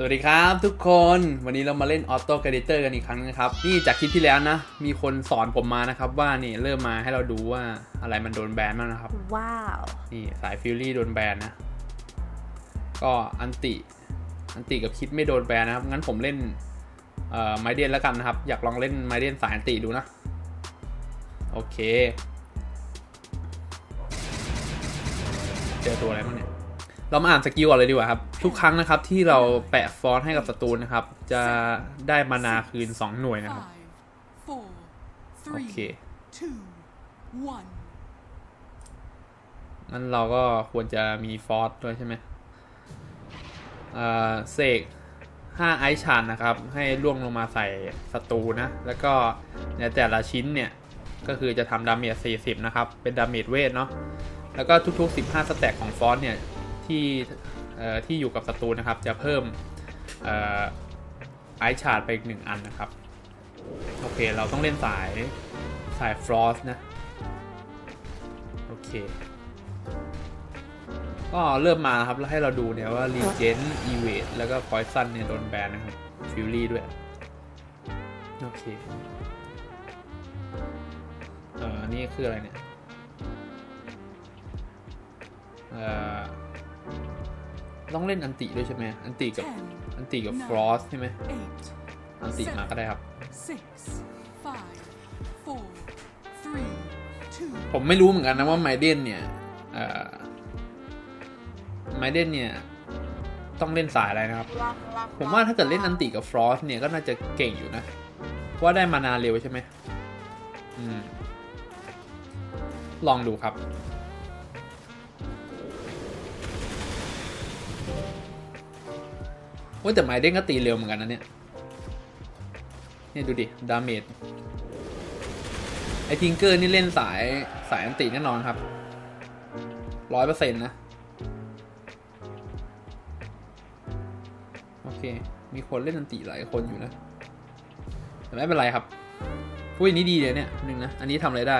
สวัสดีครับทุกคนวันนี้เรามาเล่นออโต้ g ก a เตอร์กันอีกครั้งนะครับ นี่จากคลิปที่แล้วนะ มีคนสอนผมมานะครับ ว่านี่เริ่มมาให้เราดูว่าอะไรมันโดนแบนบ้างนะครับ ว้าว นี่สายฟิลลี่โดนแบนนะ ก็อันติอันติกับคิดไม่โดนแบนนะครับ งั้นผมเล่นเอ่อไมเดนแล้วกันนะครับ อยากลองเล่นไมเดนสายอันติดูนะ โอเค เจอตัวอะไรบ้างเนี่ย เรามาอ่านสกิลก่อนเลยดีกว่าครับ ทุกครั้งนะครับที่เราแปะฟอนต์ให้กับศัตรูนะครับ จะได้มานาคืน 2 หน่วยนะครับ Five, four, โอ three, เค two, one. งั้นเราก็ควรจะมีฟอสด้วยใช่ไหมเอ่อเสก5ไอชานนะครับ ให้ล่วงลงมาใส่ศัตรูนะ แล้วก็ในแต่ละชิ้นเนี่ย ก็คือจะทำดาเมจ40 นะครับ เป็นดาเมจเวทเนาะแล้วก็ทุกๆ 15 สแต็กของฟอสเนี่ย ที่ที่อยู่กับศัตรูนะครับ จะเพิ่มอไอชาร์ดไปอีกหนึ่งอันนะครับ โอเค เราต้องเล่นสายสายฟรอสนะ โอเค ก็เริ่มมาครับ แล้วให้เราดูเนี่ยว่า r e g e n e v a d e แล้วก็ Poison เนี่ยโดนแบนนะครับ Fury ด้วย โอเค เอ่อ นี่คืออะไรเนี่ย เอ่อ ต้องเล่นอันติด้วยใช่ไหมอันติกับ Ten, อันติกับ Frost ใช่ไหม eight, อันติมาก็ได้ครับ six, five, four, three, two, ผมไม่รู้เหมือนกันนะว่าไมเดนเนี่ยเอ่อไมเดนเนี่ยต้องเล่นสายอะไรนะครับ ผมว่าถ้าเกิดเล่นอันติกับฟรอสเนี่ยก็น่าจะเก่งอยู่นะ ว่าได้มานาเร็วใช่ไหมอืมลองดูครับ ว่าแต่ไมเดนก็ตีเร็วเหมือนกันนะเนี่ย นี่ดูดิ ดาเมจ ไอทิงเกอร์นี่เล่นสายสายอันติแน่นอนครับ ร้อยเปอร์เซ็นต์นะ โอเค มีคนเล่นอันติหลายคนอยู่นะ แต่ไม่เป็นไรครับอุ้ยนี่ดีเลยเนี่ยหนึ่งนะ อันนี้ทำอะไรได้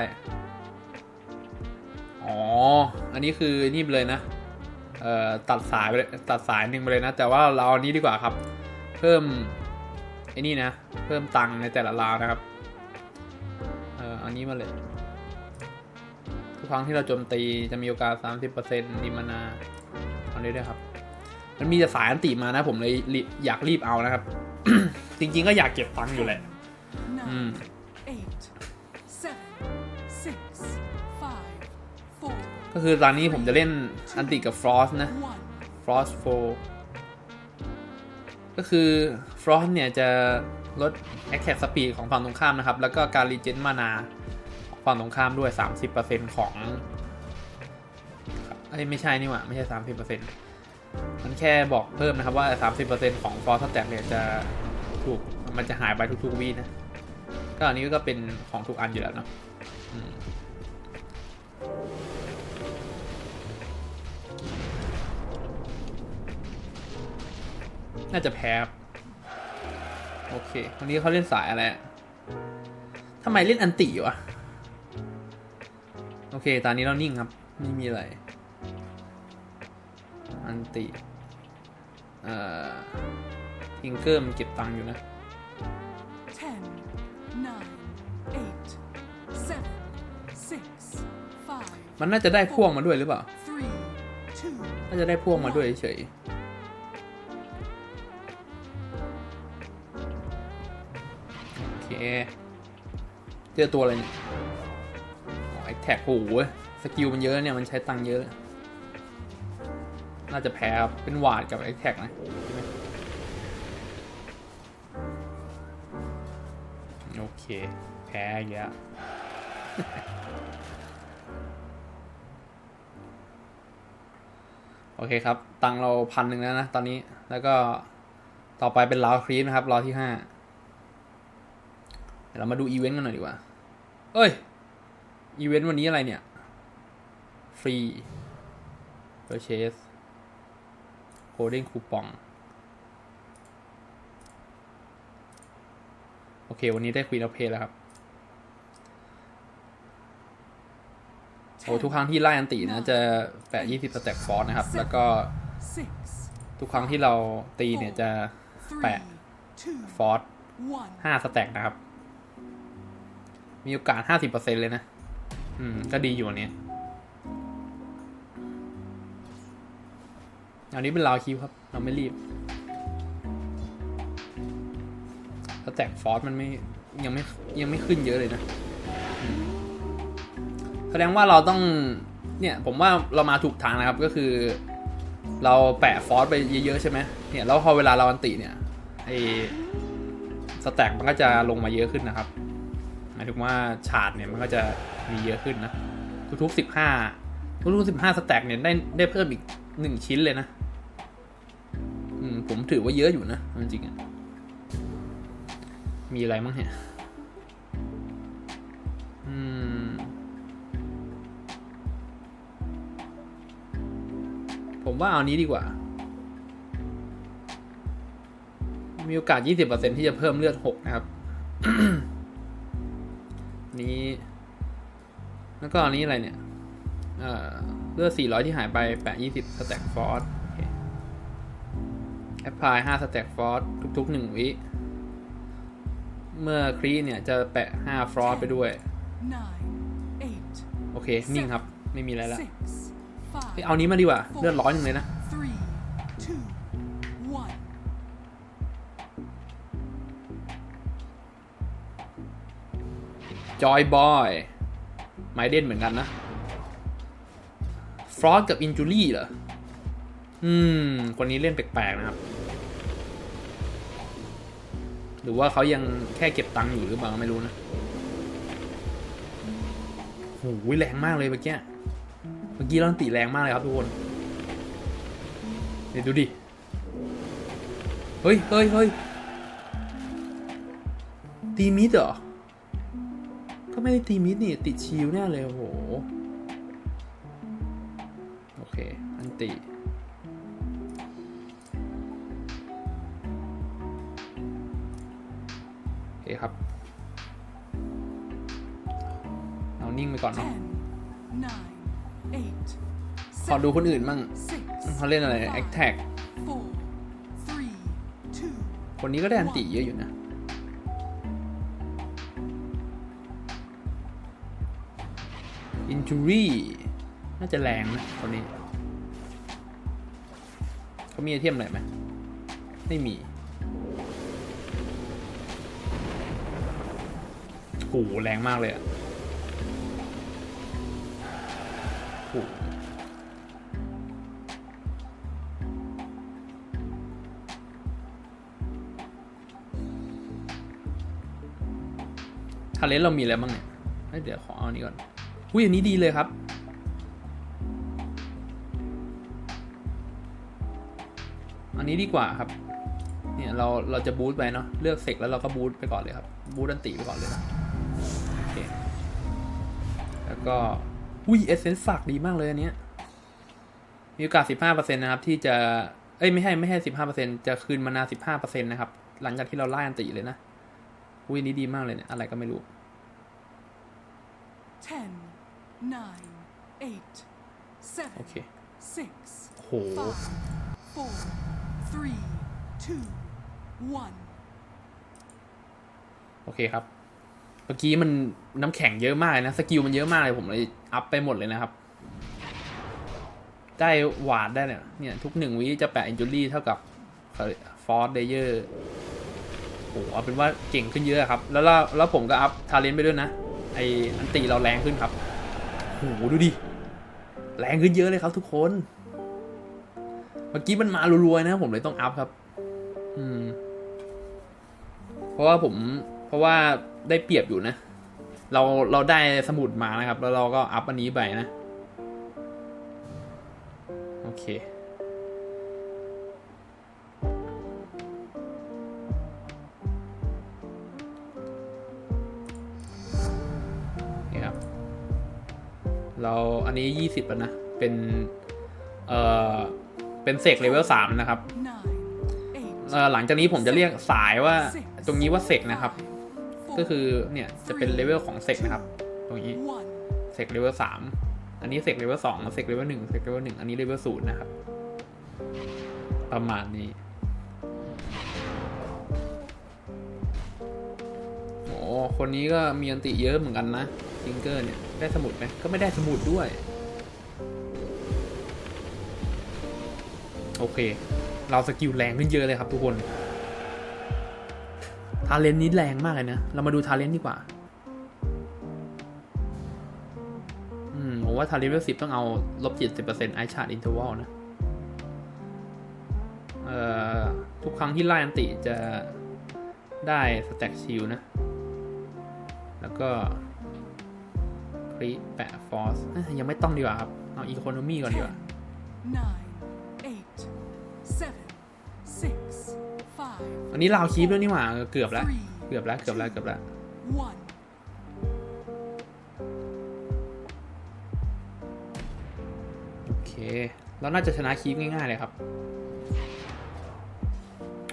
อ๋อ อันนี้คือนี่เลยนะ ตัดสายไปเลยตัดสายหนึ่งไปเลยนะ แต่ว่าเราเอาอันนี้ดีกว่าครับ เพิ่มไอ้นี่นะ เพิ่มตังค์ในแต่ละราวนะครับ เอ่ออันนี้มาเลย ทุกครั้งที่เราโจมตีจะมีโอกาส 30%นิมานาเอานี้ด้วยครับ มันมีแต่สายอันติมานะ ผมเลยรีอยากรีบเอานะครับ จริง ๆ ก็อยากเก็บตังค์อยู่แหละ nine, eight, ก็คือตอนนี้ผมจะเล่นอันติกับฟรอสนะ one. Frost 4ก็คือ Frost เนี่ยจะลด Attack Speed ของฝั่งตรงข้ามนะครับ แล้วก็การ Regen Mana ของฝั่งตรงข้ามด้วย 30%ของเอ้ยไม่ใช่นี่หว่า ไม่ใช่ 30%มันแค่บอกเพิ่มนะครับว่า 30%ของ Frost Attack เนี่ยจะถูกมันจะหายไปทุกๆวีนะ ก็อันนี้ก็เป็นของทุกอันอยู่แล้วเนาะ น่าจะแพ้ครับโอเค วันนี้เขาเล่นสายอะไรอะทำไมเล่นอันติวะ โอเค ตอนนี้เรานิ่งครับ ไม่มีอะไร อันติ เอ่อทิงเกอร์มันเก็บตังค์อยู่นะ Ten, nine, eight, seven, six, five, มันน่าจะได้พ่วงมาด้วยหรือเปล่า three, two, น่าจะได้พ่วงมาด้วยเฉยโเจอตัวอะไรเนี่ยอ๋อไอแท็กโอ้โหสกิลมันเยอะเนี่ย มันใช้ตังค์เยอะ น่าจะแพ้ครับ เป็นหวาดกับไอแท็กนะโอเค แพ้อีกแล้วโอเคครับ ตังค์เราพันหนึ่งแล้วนะ ตอนนี้แล้วก็ต่อไปเป็นราวครีปนะครับราวที่ห้า เดี๋ยวเรามาดูอีเวนต์กันหน่อยดีกว่า เอ้ย อีเวนต์วันนี้อะไรเนี่ย ฟรี purchase coding coupon โอเค วันนี้ได้ Queen of Pay แล้วครับ โอ้ทุกครั้งที่ไล่อันตินะ จะแปะ20สแต็กฟอร์นะครับ แล้วก็ six, ทุกครั้งที่เราตีเนี่ยจะ three, Bẻ. two, ฟอร์ส one. ห้าสแต็กนะครับ มีโอกาสห้าสิบเปอร์เซ็นเลยนะ อืม ก็ดีอยู่อันเนี้ยอันนี้เป็นราวคิวครับ เราไม่รีบสแตกฟอร์สมันไม่ยังไม่ยังไม่ขึ้นเยอะเลยนะแสดงว่าเราต้องเนี่ย ผมว่าเรามาถูกทางนะครับก็คือ เราแปะฟอร์สไปเยอะๆใช่ไหมเนี่ยแล้วพอเวลาเราอันติเนี่ยไอสแต็กมันก็จะลงมาเยอะขึ้นนะครับ ถึงว่าฉาดเนี่ยมันก็จะมีเยอะขึ้นนะทุกๆสิบห้าทุกๆสิบห้าสแต็กเนี่ยได้ได้เพิ่มอีกหนึ่งชิ้นเลยนะ อืม ผมถือว่าเยอะอยู่นะจริงๆอะมีอะไรมั้งเนี่ยอืม ผมว่าเอานี้ดีกว่า มีโอกาส 20%ที่จะเพิ่มเลือด 6 นะครับ นี้ แล้วก็อันนี้อะไรเนี่ย เอ่อเลือด400 ที่หายไป แปะ 20 สแต็กฟอร์สแอปพลาย5สแต็กฟอร์สทุกๆ 1 วิ เมื่อครีเนี่ย จะแปะ 5 ฟรอสไปด้วย Nine, eight, โอเค นิ่งครับ ไม่มีอะไรแล้ว six, เฮ้ย five, เอานี้มาดีกว่า เลือดร้อยหนึ่งเลยนะ จอยบอยไมเดนเหมือนกันนะฟรอสกับอินจูรี่เหรอ อืม คนนี้เล่นแปลกๆนะครับ หรือว่าเขายังแค่เก็บตังค์อยู่หรือเปล่าไม่รู้นะโอ้โหแรงมากเลยเมื่อกี้ เมื่อกี้เราตีแรงมากเลยครับทุกคนเดี๋ยวดูดิ เฮ้ยเฮ้ยเฮ้ยตีมิดเหรอ ก็ไม่ได้ตีมิดนี่ติดชิวแน่เลยโอ้โห โอเค อันติโอเคครับ เอานิ่งไปก่อนเนาะ Ten, nine, eight, ขอดูคนอื่นมั่ง six, เขาเล่นอะไรแอคแท็ก four, three, two, คนนี้ก็ได้อันติเยอะอยู่นะ จูรี่น่าจะแรงนะคนนี้เขามีไอเทมอะไรไหมไม่มีโหแรงมากเลยอะโหทาเลนเรามีอะไรบ้างเนี่ยเอ้ยเดี๋ยวขอเอาอันนี้ก่อน อุ้ยอันนี้ดีเลยครับ อันนี้ดีกว่าครับ เนี่ยเราเราจะบูตไปเนาะ เลือกเสกแล้วเราก็บูตไปก่อนเลยครับ บูตอันติไปก่อนเลยนะโอเค แล้วก็ อุ้ยเอเซนส์ฝากดีมากเลยอันเนี้ย มีโอกาส 15%นะครับ ที่จะ เอ้ยไม่ใช่ไม่ใช่15%จะคืนมานา 15%นะครับ หลังจากที่เราไล่อันติเลยนะ อุ้ยนี้ดีมากเลยเนี่ย อะไรก็ไม่รู้ ten, nine, eight, โอ seven, เค six, โห five, four, three, two, one. โอเคครับ เมื่อกี้มันน้ำแข็งเยอะมากเลยนะ สกิลมันเยอะมากเลย ผมเลยอัพไปหมดเลยนะครับ ได้หวาดได้เนี่ย เนี่ย ทุกหนึ่งวิจะแปะอินจูรี่เท่ากับฟอร์สเดเยอร์โอ้เอาเป็นว่าเก่งขึ้นเยอะครับ แล้วแล้วผมก็อัพทาเลนไปด้วยนะ ไออันตีเราแรงขึ้นครับ โหดูดิ แรงขึ้นเยอะเลยครับทุกคน เมื่อกี้มันมารัวๆนะผมเลยต้องอัพครับ อืม เพราะว่าผม เพราะว่าได้เปรียบอยู่นะ เราเราได้สมุดมานะครับ แล้วเราก็อัพอันนี้ไปนะ โอเค เราอันนี้ยี่สิบแล้วนะ เป็น เอ่อ เป็นเสกเลเวลสามนะครับ Nine, eight, เอ่อหลังจากนี้ผมจะเรียกสายว่า six, ตรงนี้ว่าเสกนะครับ five, ก็ four, คือเนี่ยจะเป็นเลเวลของเสกนะครับ ตรงนี้ one. เสกเลเวลสามอันนี้เสกเลเวลสองเสกเลเวลหนึ่งเสกเลเวลหนึ่งอันนี้เลเวลศูนย์นะครับ ประมาณนี้โอ้คนนี้ก็มีอันติเยอะเหมือนกันนะทิงเกอร์เนี่ย ได้สมุดไหมก็ไม่ได้สมุดด้วย โอเค เราสกิลแรงขึ้นเยอะเลยครับทุกคนทาเลนต์นี้แรงมากเลยนะ เรามาดูทาเลนต์ดีกว่า อืม ผมว่าทาเลนต์เวลสิบต้องเอาลบเจ็ดสิบเปอร์เซ็นต์ไอชาร์ดอินเทอร์วัลนะ เอ่อ ทุกครั้งที่ไล่อันติจะได้สแต็กชิลนะ แล้วก็ คริแปะฟอสยังไม่ต้องดีกว่าครับ เอาอีโคโนมีก่อนดีกว่า อันนี้ลาคีปแล้วนี่หว่าเกือบแล้ว เกือบแล้วเกือบแล้วเกือบแล้วโอเค เราน่าจะชนะคีปง่าย ๆ เลยครับ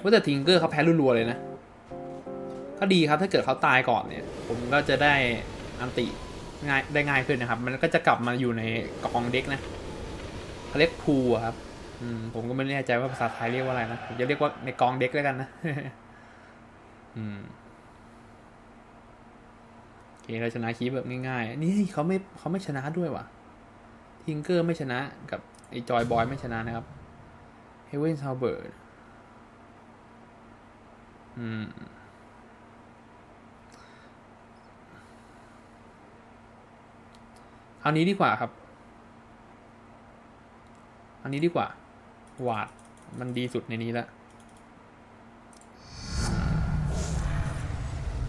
ว่าแต่ทิงเกอร์เขาแพ้รัวๆเลยนะก็ดีครับถ้าเกิดเขาตายก่อนเนี่ย ผมก็จะได้อันติ ง่ายได้ง่ายขึ้นนะครับ มันก็จะกลับมาอยู่ในกองเด็กนะเขาเรียกพูลอะครับอืมผมก็ไม่แน่ใจว่าภาษาไทยเรียกว่าอะไรนะผมจะเรียกว่าในกองเด็กแล้วกันนะอืมโอเคเราชนะคีปแบบง่ายๆนี่เขาไม่เขาไม่ชนะด้วยว่ะทิงเกอร์ไม่ชนะกับไอ้จอยบอยไม่ชนะนะครับเฮเวนซาวเบิร์ดอืม เอานี้ดีกว่าครับ อันนี้ดีกว่า วาดมันดีสุดในนี้แล้ว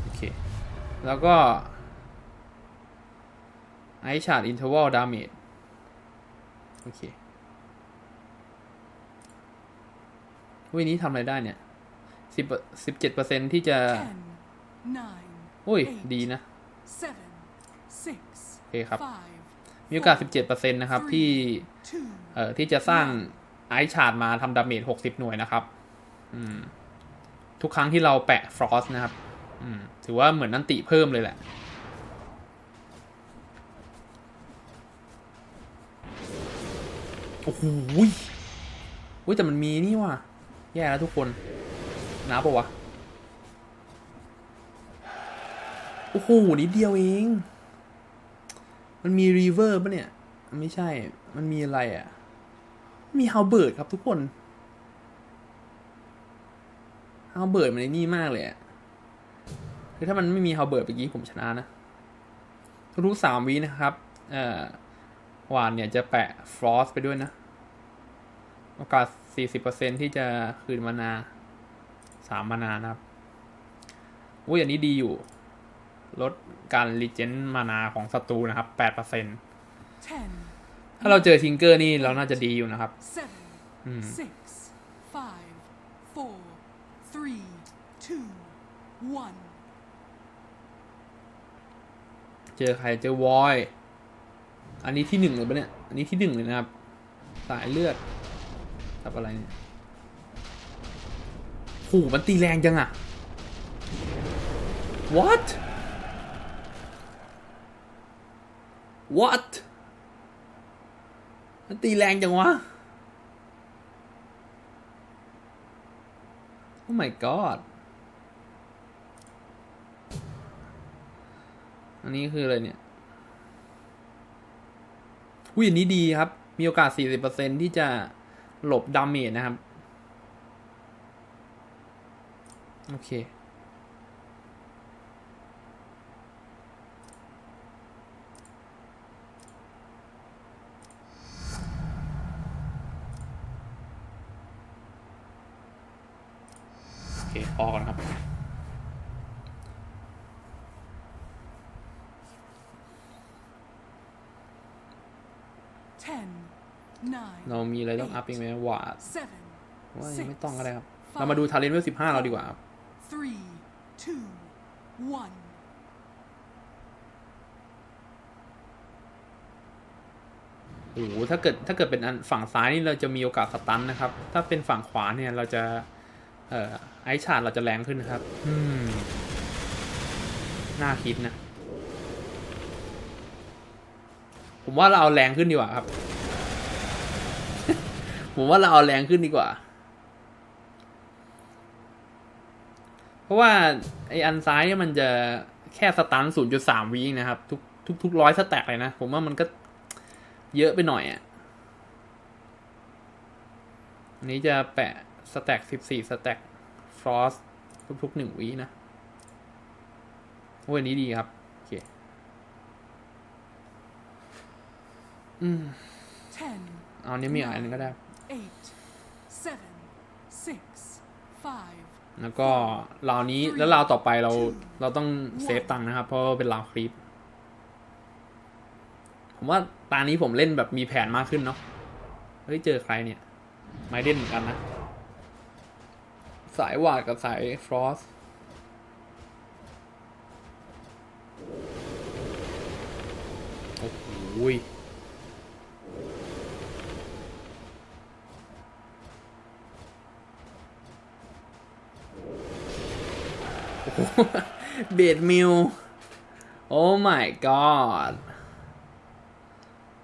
โอเค แล้วก็ไอชาร์ดอินเทอร์วัลดาเมจโอเควินี้ทำอะไรได้เนี่ยสิบสิบเจ็ดเปอร์เซ็นที่จะ Ten, nine, โอ้ย eight, ดีนะ seven, six, โอเคครับ five, มีโอกาส 17%นะครับที่เอ่อที่จะสร้างไอชาร์ดมาทำดาเมจ 60 หน่วยนะครับอืมทุกครั้งที่เราแปะฟรอสนะครับอืมถือว่าเหมือนนันติเพิ่มเลยแหละโอ้โหยอุ้ยแต่มันมีนี่ว่ะ แย่แล้วทุกคนนับปะวะ โอ้โหนิดเดียวเอง มันมีรีเวอร์ปะเนี่ย ไม่ใช่ มันมีอะไรอะ่ะ มีฮาวเบิร์ดครับทุกคนฮาวเบิร์ดมันไอ้นี่มากเลยอะคือถ้ามันไม่มีฮาวเบิร์ดเมื่อกี้ผมชนะนะ ทุกสามวินะครับ เอ่อหวานเนี่ยจะแปะฟรอสไปด้วยนะ โอกาส 40%ที่จะคืนมานา สามมานานะครับอุ้ยอันนี้ดีอยู่ ลดการรีเจนมานาของศัตรูนะครับ8% ten, ถ้าเราเจอทิงเกอร์นี่เราน่าจะดีอยู่นะครับ seven, อืม six, five, four, three, two, one. เจอใครเจอวอยอันนี้ที่หนึ่งเลยปะเนี่ย อันนี้ที่หนึ่งเลยนะครับ สายเลือดกับอะไรเนี่ยโหมันตีแรงจังอะ what what มันตีแรงจังวะ oh my god อันนี้คืออะไรเนี่ยอุ้ยอันนี้ดีครับ มีโอกาส 40%ที่จะหลบดาเมจนะครับ โอเค โอเคพอก่อนครับ Ten, nine, เรามีอะไรต้องอัพอีกไหมวาด seven, ว่ายัง six, ไม่ต้องก็ได้ครับ เรามาดูทาเลนต์เวลสิบห้าเราดีกว่าครับ three, two, one. โอ้โหถ้าเกิดถ้าเกิดเป็นอันฝั่งซ้ายนี่เราจะมีโอกาสสตันนะครับ ถ้าเป็นฝั่งขวาเนี่ยเราจะ เออไอชาดเราจะแรงขึ้นนะครับ อืม น่าคิดนะ ผมว่าเราเอาแรงขึ้นดีกว่าครับ ผมว่าเราเอาแรงขึ้นดีกว่า เพราะว่าไออันซ้ายมันจะแค่สตันศูนย์จุดสามวินะครับ ทุกทุกทุกร้อยสแต็กเลยนะ ผมว่ามันก็เยอะไปหน่อยอะ่ะนี้จะแปะ สแต็ก14สแต็กฟรอสทุกๆหนึ่งวินะโอ้ยอันนี้ดีครับ โอเค อืม ten, เอาอันนี้มีอันนึงก็ได้ eight, seven, six, five, แล้วก็ราวนี้แล้วราวต่อไปเราเราต้องเซฟตังค์นะครับ เพราะว่าเป็นราวคลิป ผมว่าตานี้ผมเล่นแบบมีแผนมากขึ้นเนาะ เฮ้ย เจอใครเนี่ย ไมเดนเหมือนกันนะ สายวาดกับสายฟรอสโอ้โหยเบดมิลโอ้ my god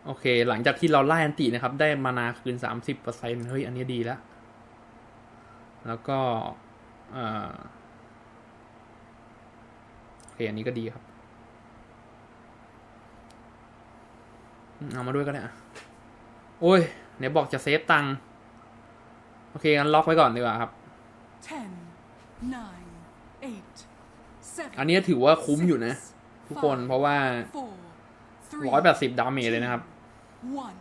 โอเค หลังจากที่เราไล่อันตินะครับ ได้มานาคืนสามสิบเปอร์เซ็นเฮ้ย อันนี้ดีแล้ว แล้วก็เอ่อโอเคอันนี้ก็ดีครับอืมเอามาด้วยก็ได้อะโอ้ยไหนบอกจะเซฟตังค์โอเคงั้นล็อกไว้ก่อนดีกว่าครับ ten, nine, eight, seven. อันนี้ถือว่าคุ้มอยู่นะ six, ทุกคน five, เพราะว่า four, three, ร้อยแปดสิบดาเมจเลยนะครับ one.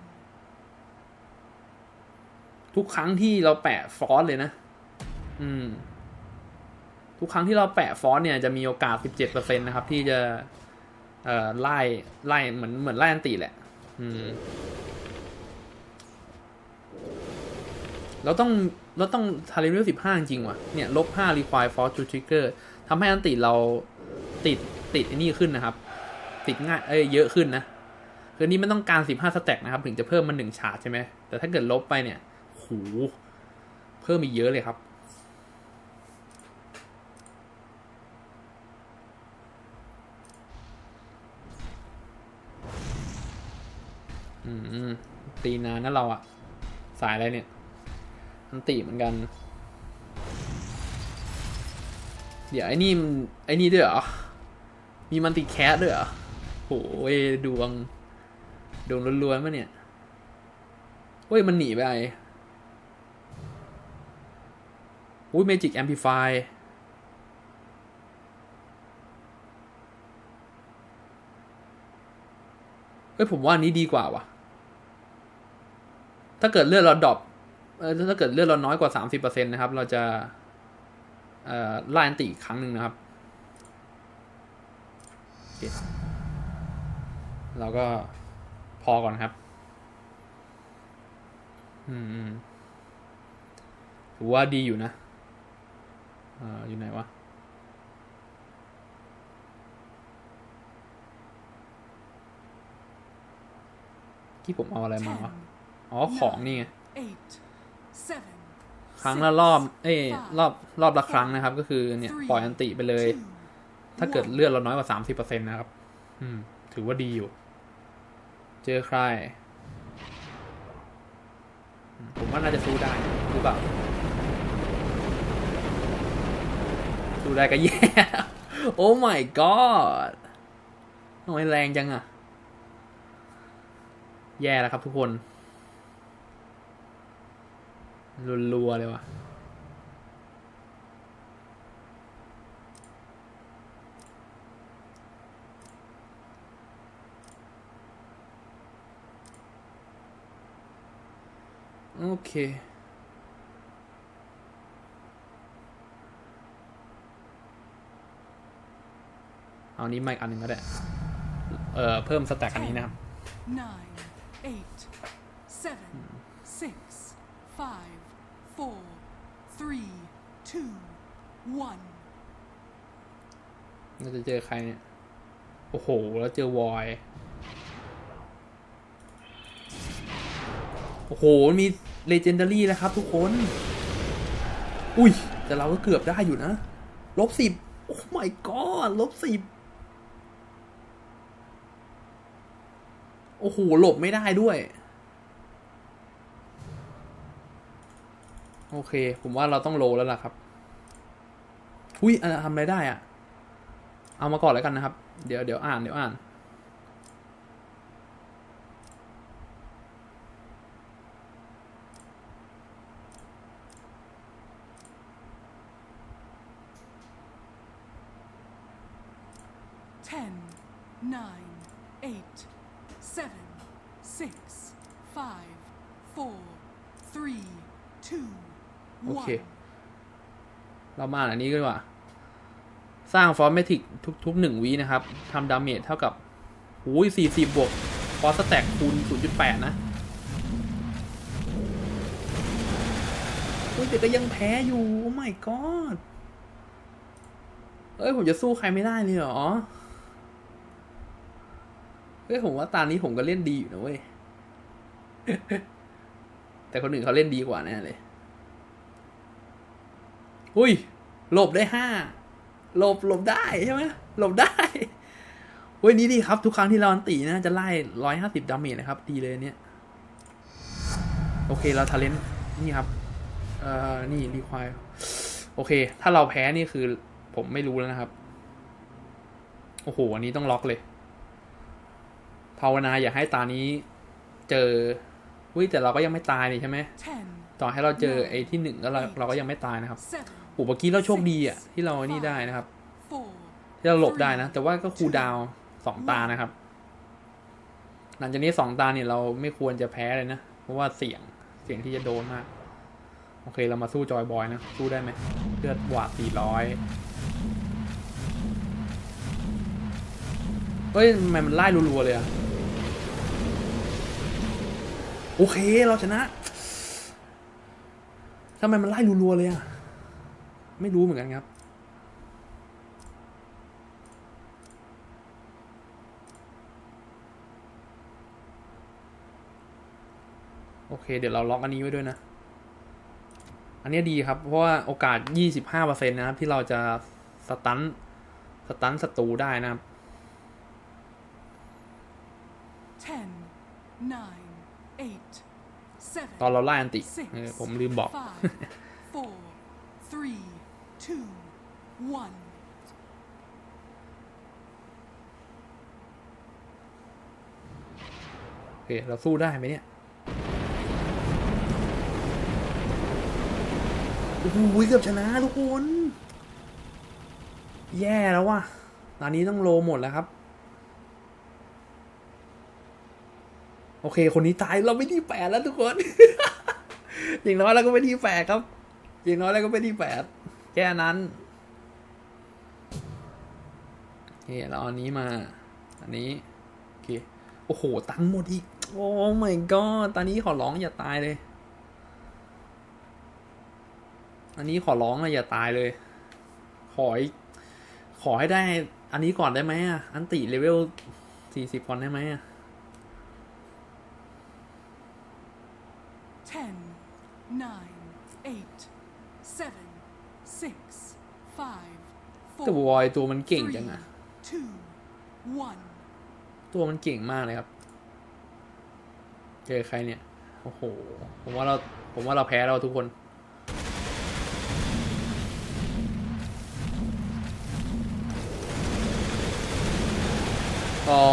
ทุกครั้งที่เราแปะฟอสเลยนะ อืม ทุกครั้งที่เราแปะฟอสเนี่ยจะมีโอกาส 17%นะครับ ที่จะ เอ่อไล่ไล่เหมือนเหมือนไล่อันติแหละ อืม เราต้องเราต้องทาริเวลสิบห้าจริงว่ะ เนี่ย ลบห้า require force to trigger ทำให้อันติเราติดติดไอ้นี่ขึ้นนะครับ ติดง่าย เอ้ย เยอะขึ้นนะคือนี้มันต้องการ15สแต็กนะครับ ถึงจะเพิ่มมันหนึ่งชาร์ใช่ไหม แต่ถ้าเกิดลบไปเนี่ยโหเพิ่มอีกเยอะเลยครับ อืมตีนานนะเราอะสายอะไรเนี่ย อันตีเหมือนกัน เดี๋ยวไอ้นี่ไอ้นี่ด้วยเหรอ มีมันติแคสด้วยเหรอโหยดวง ดวงล้วนๆมะเนี่ยเฮ้ย มันหนีไปอุ้ย Magic Amplify เฮ้ยผมว่านนี้ดีกว่าว่ะ ถ้าเกิดเลือดเราดรอปถ้าเกิดเลือดเราน้อยกว่า30%นนะครับ เราจะไล่อันติอีกครั้งหนึ่งนะครับ เราก็พอก่อนครับ อืมถือว่าดีอยู่นะออยู่ไหนวะที่ผมเอาอะไรมาวะ อ๋อของนี่ไง eight, seven, ครั้งละรอบ เอ้ยรอบรอบละครั้งนะครับ ก็คือเนี่ยปล่อยอันติไปเลย two, ถ้าเกิด one. เลือดเราน้อยกว่าสามสิบเปอร์เซ็นต์นะครับ อืม ถือว่าดีอยู่ เจอใครอืมผมว่าน่าจะสู้ได้หรือเปล่าสู้ได้ก็แย่ โอ้ my god ทำไมแรงจังอะแย่แล้วครับทุกคน รัวๆเลยว่ะโอเคเอานี้มาอีกอันหนึ่งก็ได้ เอ่อ เพิ่มสแต็กอันนี้นะครับ nine, eight, seven, six, five, four, three, two, one. เราจะเจอใครเนี่ย โอ้โห แล้วเจอวอย โอ้โห มีเลเจนดารี่แล้วครับทุกคน อุ้ย แต่เราก็เกือบได้อยู่นะ ลบสิบ โอ้ my god ลบสิบ โอ้โห หลบไม่ได้ด้วย โอเค ผมว่าเราต้องโลแล้วล่ะครับอุ้ยทำอะไรได้อะเอามาก่อนแล้วกันนะครับ เดี๋ยวเดี๋ยวอ่านเดี๋ยวอ่าน Ten, nine, eight, seven, six, five, four, three, two, โอเค one. เรามาอันนี้ก็ดีกว่า สร้างฟอร์แมติกทุกทุกหนึ่งวินะครับทำดาเมจเท่ากับหูยสี่สิบบวกฟอสแต็กคูณศูนย์จุดแปดนะอุ้ยแต่ก็ยังแพ้อยู่โอ้ my god เอ้ย ผมจะสู้ใครไม่ได้เลยเหรอ เฮ้ย ผมว่าตอนนี้ผมก็เล่นดีอยู่นะเว้ย แต่คนอื่นเขาเล่นดีกว่าแน่เลย อุ้ย หลบได้ห้าหลบหลบได้ใช่ไหมหลบได้เว้ยนี้ดีครับ ทุกครั้งที่เราอันตีนะ จะไล่ร้อยห้าสิบดาเมจนะครับ ดีเลยเนี่ย โอเคเราทาเลนนี่ครับ เอ่อ นี่รีควายโอเค ถ้าเราแพ้นี่คือ ผมไม่รู้แล้วนะครับ โอ้โห อันนี้ต้องล็อกเลย ภาวนาอย่าให้ตานี้ เจออุ้ยแต่เราก็ยังไม่ตายนี่ใช่ไหม Ten, ต่อให้เราเจอไอ้ที่หนึ่งแล้วเราเราก็ยังไม่ตายนะครับ seven, โอ้เมื่อกี้เราโชคดีอะที่เรานี่ได้นะครับ four, ที่เราหลบได้นะ แต่ว่าก็คูลดาวน์สองตานะครับ หลังจากนี้สองตาเนี่ยเราไม่ควรจะแพ้เลยนะ เพราะว่าเสี่ยงเสี่ยงที่จะโดนมาก โอเคเรามาสู้จอยบอยนะ สู้ได้ไหมเลือดหวาดสี่ร้อยเฮ้ยทำไมมันไล่รัวๆเลยอะโอเคเราชนะทำไมมันไล่รัวๆเลยอะ ไม่รู้เหมือนกันครับ โอเค เดี๋ยวเราล็อกอันนี้ไว้ด้วยนะ อันนี้ดีครับ เพราะว่าโอกาส 25%นะครับ ที่เราจะสตันสตันศัตรูได้นะครับ ten, nine, eight, ตอน seven, เราไล่อันติ six, เออผมลืมบอก five, four, three, two, one. โอเคเราสู้ได้ไหมเนี่ย โอ้โหเกือบชนะทุกคน แย่แล้วว่ะ ตอนนี้ต้องโลหมดแล้วครับ โอเค คนนี้ตายเราไม่ที่แปดแล้วทุกคน อย่างน้อยเราก็ไม่ที่แปดครับ อย่างน้อยเราก็ไม่ที่แปด แค่นั้นโอเคเราอาอันนี้มา อันนี้โอเคโอ้โห ตังหมดอีก โอ้ my god ตอนนี้ขอร้องอย่าตายเลย อันนี้ขอร้องเลยอย่าตายเลย ขอขอให้ได้ อันนี้ก่อนได้ไหมอะ อันติเลเวลสี่สิบก่อนได้ไหมอะ Ten, nine, eight, seven, six, five, แต่ four, วอยตัวมันเก่ง three, จังอะ two, one. ตัวมันเก่งมากเลยครับ เจอใครเนี่ย โอ้โห ผมว่าเรา ผมว่าเราแพ้เราทุกคน อ๋อ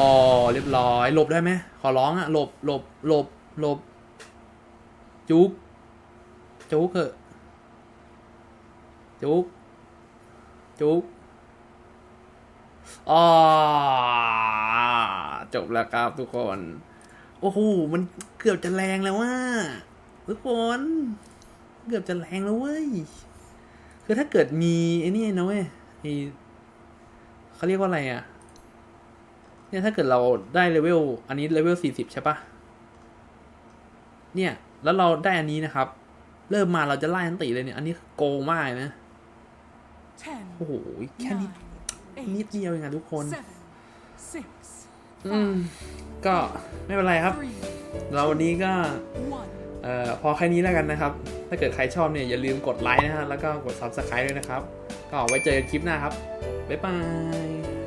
เรียบร้อย หลบได้ไหม ขอร้องอะหลบ หลบ หลบ หลบ จุก จุกเถอะ จุกจุกอ๋อจบแล้วครับทุกคน โอ้โห มันเกือบจะแรงแล้วว่าทุกคน เกือบจะแรงแล้วเว้ย คือถ้าเกิดมีไอ้นี่นะเว้ยไอเขาเรียกว่าอะไรอะ เนี่ยถ้าเกิดเราได้เลเวล อันนี้เลเวลสี่สิบใช่ปะเนี่ย แล้วเราได้อันนี้นะครับ เริ่มมาเราจะไล่อันติเลยเนี่ย อันนี้โกงมากนะ โอ้โห แค่นิด nine, นิด eight, เดียวเองอะทุกคน seven, six, อืม five, ก็ไม่เป็นไรครับ three, เราวันนี้ก็ one. เอ่อพอแค่นี้แล้วกันนะครับ ถ้าเกิดใครชอบเนี่ยอย่าลืมกดไลค์นะฮะ แล้วก็กด subscribe ด้วยนะครับ ก็ไว้เจอกันคลิปหน้าครับ บ๊ายบาย